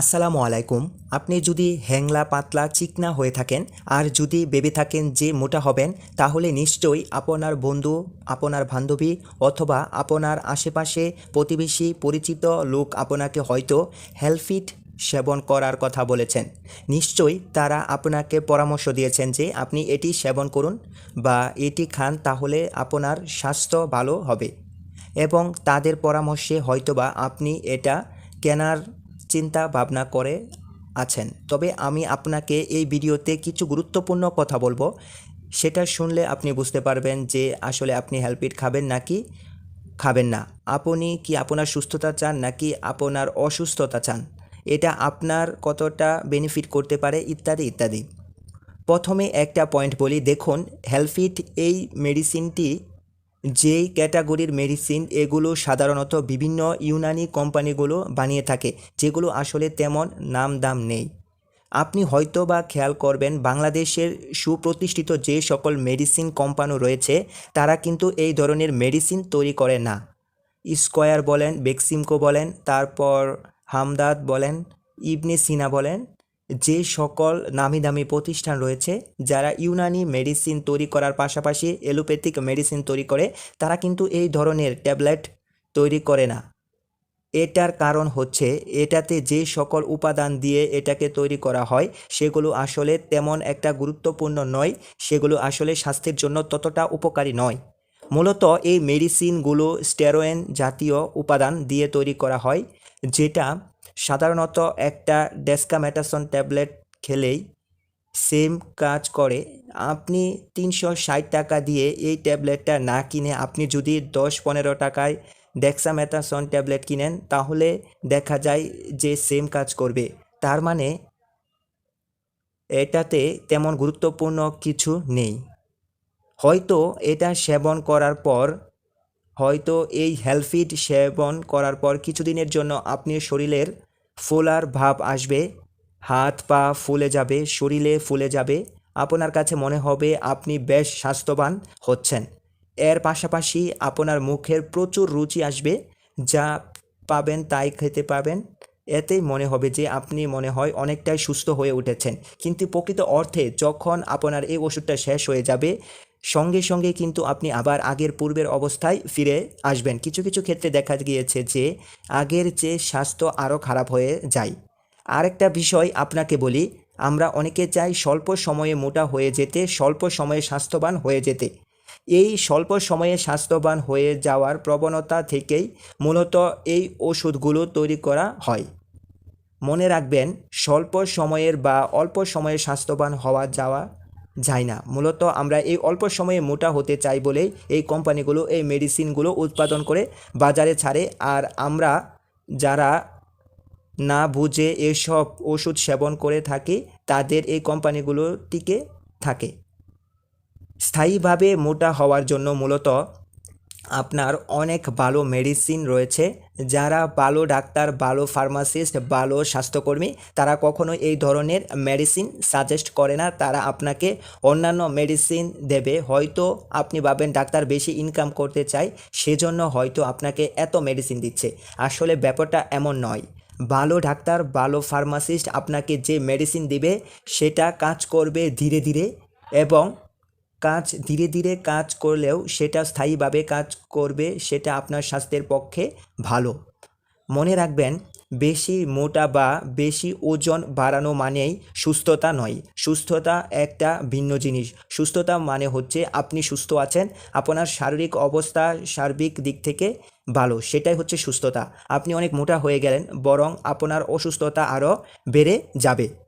আসসালামু আলাইকুম। আপনি যদি হ্যাংলা পাতলা চিকনা হয়ে থাকেন আর যদি ভেবে থাকেন যে মোটা হবেন, তাহলে নিশ্চয়ই আপনার বন্ধু, আপনার বান্ধবী অথবা আপনার আশেপাশে প্রতিবেশী পরিচিত লোক আপনাকে হয়তো হেলফিট সেবন করার কথা বলেছেন। নিশ্চয়ই তারা আপনাকে পরামর্শ দিয়েছেন যে আপনি এটি সেবন করুন বা এটি খান তাহলে আপনার স্বাস্থ্য ভালো হবে। এবং তাদের পরামর্শে হয়তোবা আপনি এটা কেনার চিন্তা ভাবনা করে আছেন। তবে আমি আপনাকে এই ভিডিওতে কিছু গুরুত্বপূর্ণ কথা বলব। সেটা শুনলে আপনি বুঝতে পারবেন যে আসলে আপনি হেল্পিট খাবেন নাকি খাবেন না। আপনি কি আপনার সুস্থতা চান নাকি আপনার অসুস্থতা চান? এটা আপনার কতটা বেনিফিট করতে পারে ইত্যাদি ইত্যাদি। প্রথমে একটা পয়েন্ট বলি, দেখুন হেলফিট এই মেডিসিনটি যেই ক্যাটাগরির মেডিসিন, এগুলো সাধারণত বিভিন্ন ইউনানি কোম্পানিগুলো বানিয়ে থাকে, যেগুলো আসলে তেমন নাম দাম নেই। আপনি হয়তো বা খেয়াল করবেন, বাংলাদেশের সুপ্রতিষ্ঠিত যে সকল মেডিসিন কোম্পানি রয়েছে, তারা কিন্তু এই ধরনের মেডিসিন তৈরি করে না। স্কোয়ার বলেন, বেক্সিমকো বলেন, তারপর হামদাদ বলেন, ইবনে সিনা বলেন যে সকল নামি দামি প্রতিষ্ঠান রয়েছে, যারা ইউনানি মেডিসিন তৈরি করার পাশাপাশি এলোপ্যাথিক মেডিসিন তৈরি করে, তারা কিন্তু এই ধরনের ট্যাবলেট তৈরি করে না। এটার কারণ হচ্ছে, এটাতে যে সকল উপাদান দিয়ে এটাকে তৈরি করা হয়, সেগুলো আসলে তেমন একটা গুরুত্বপূর্ণ নয়, সেগুলো আসলে স্বাস্থ্যের জন্য ততটা উপকারী নয়। মূলত এই মেডিসিনগুলো স্টেরোয়েন জাতীয় উপাদান দিয়ে তৈরি করা হয়, যেটা সাধারণত একটা ডেসকামেটাসন ট্যাবলেট খেলেই সেম কাজ করে। আপনি তিনশো ষাট টাকা দিয়ে এই ট্যাবলেটটা না কিনে আপনি যদি দশ পনেরো টাকায় ডেক্সামেথাসন ট্যাবলেট কিনেন, তাহলে দেখা যায় যে সেম কাজ করবে। তার মানে এটাতে তেমন গুরুত্বপূর্ণ কিছু নেই। হয়তো এটা সেবন করার পর, হয়তো এই হেলফিড সেবন করার পর কিছুদিনের জন্য আপনি শরীরের ফোলার ভাব আসবে, হাত পা ফুলে যাবে, শরীরে ফুলে যাবে। আপনার কাছে মনে হবে আপনি বেশ স্বাস্থ্যবান হচ্ছেন। এর পাশাপাশি আপনার মুখের প্রচুর রুচি আসবে, যা পাবেন তাই খেতে পাবেন। এতেই মনে হবে যে আপনি মনে হয় অনেকটাই সুস্থ হয়ে উঠেছেন। কিন্তু প্রকৃত অর্থে যখন আপনার এই ওষুধটা শেষ হয়ে যাবে সঙ্গে সঙ্গে কিন্তু আপনি আবার আগের পূর্বের অবস্থায় ফিরে আসবেন। কিছু কিছু ক্ষেত্রে দেখা গিয়েছে যে আগের চেয়ে স্বাস্থ্য আরও খারাপ হয়ে যায়। আরেকটা বিষয় আপনাকে বলি, আমরা অনেকে চাই স্বল্প সময়ে মোটা হয়ে যেতে, স্বল্প সময়ে স্বাস্থ্যবান হয়ে যেতে। এই স্বল্প সময়ে স্বাস্থ্যবান হয়ে যাওয়ার প্রবণতা থেকেই মূলত এই ওষুধগুলো তৈরি করা হয়। মনে রাখবেন, স্বল্প সময়ের বা অল্প সময়ে স্বাস্থ্যবান হওয়া যাওয়া যায় না। মূলত আমরা এই অল্প সময়ে মোটা হতে চাই বলেই এই কোম্পানিগুলো, এই মেডিসিনগুলো উৎপাদন করে বাজারে ছাড়ে আর আমরা যারা না বুঝে এসব ওষুধ সেবন করে থাকি, তাদের এই কোম্পানিগুলো টিকে থাকে। স্থায়ীভাবে মোটা হওয়ার জন্য মূলত আপনার অনেক ভালো মেডিসিন রয়েছে। যারা ভালো ডাক্তার, ভালো ফার্মাসিস্ট ভালো স্বাস্থ্যকর্মী, তারা কখনো এই ধরনের মেডিসিন সাজেস্ট করে না। তারা আপনাকে অন্যান্য মেডিসিন দেবে। হয়তো আপনি ভাবেন ডাক্তার বেশি ইনকাম করতে চায়, সেজন্য হয়তো আপনাকে এত মেডিসিন দিচ্ছে। আসলে ব্যাপারটা এমন নয়। ভালো ডাক্তার, ভালো ফার্মাসিস্ট আপনাকে যে মেডিসিন দিবে, সেটা কাজ করবে ধীরে ধীরে এবং কাজ ধীরে ধীরে কাজ করলেও সেটা স্থায়ীভাবে কাজ করবে, সেটা আপনার স্বাস্থ্যের পক্ষে ভালো। মনে রাখবেন, বেশি মোটা বা বেশি ওজন বাড়ানো মানেই সুস্থতা নয়। সুস্থতা একটা ভিন্ন জিনিস। সুস্থতা মানে হচ্ছে আপনি সুস্থ আছেন, আপনার শারীরিক অবস্থা সার্বিক দিক থেকে ভালো, সেটাই হচ্ছে সুস্থতা। আপনি অনেক মোটা হয়ে গেলেন, বরং আপনার অসুস্থতা আরও বেড়ে যাবে।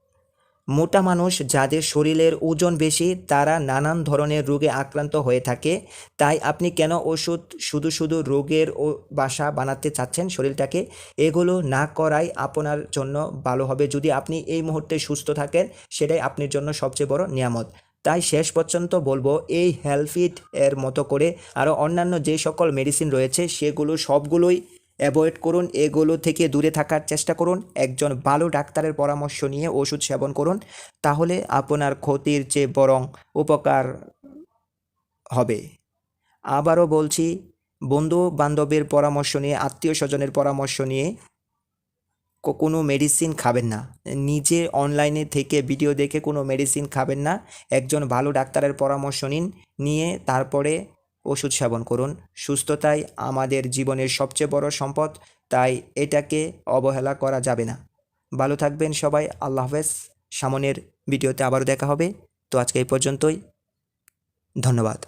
মোটা মানুষ যাদের শরীরের ওজন বেশি, তারা নানান ধরনের রোগে আক্রান্ত হয়ে থাকে। তাই আপনি কেন ওষুধ শুধু শুধু রোগের ও বাসা বানাতে চাচ্ছেন শরীরটাকে? এগুলো না করাই আপনার জন্য ভালো হবে। যদি আপনি এই মুহূর্তে সুস্থ থাকেন, সেটাই আপনার জন্য সবচেয়ে বড় নিয়ামত। তাই শেষ পর্যন্ত বলব, এই হেলফিট এর মতো করে আরও অন্যান্য যে সকল মেডিসিন রয়েছে, সেগুলো সবগুলোই অ্যাভয়েড করুন, এগুলো থেকে দূরে থাকার চেষ্টা করুন। একজন ভালো ডাক্তারের পরামর্শ নিয়ে ওষুধ সেবন করুন, তাহলে আপনার ক্ষতির চেয়ে বরং উপকার হবে। আবারও বলছি বন্ধু বান্ধবের পরামর্শ নিয়ে আত্মীয় স্বজনের পরামর্শ নিয়ে কোনো মেডিসিন খাবেন না। নিজে অনলাইনে থেকে ভিডিও দেখে কোনো মেডিসিন খাবেন না। একজন ভালো ডাক্তারের পরামর্শ নিন, নিয়ে তারপরে ওষুধ সেবন করুন। সুস্থতাই আমাদের জীবনের সবচেয়ে বড় সম্পদ, তাই এটাকে অবহেলা করা যাবে না। ভালো থাকবেন সবাই, আল্লাহ হাফেজ। সামনের ভিডিওতে আবারও দেখা হবে। তো আজকে এই পর্যন্তই। ধন্যবাদ।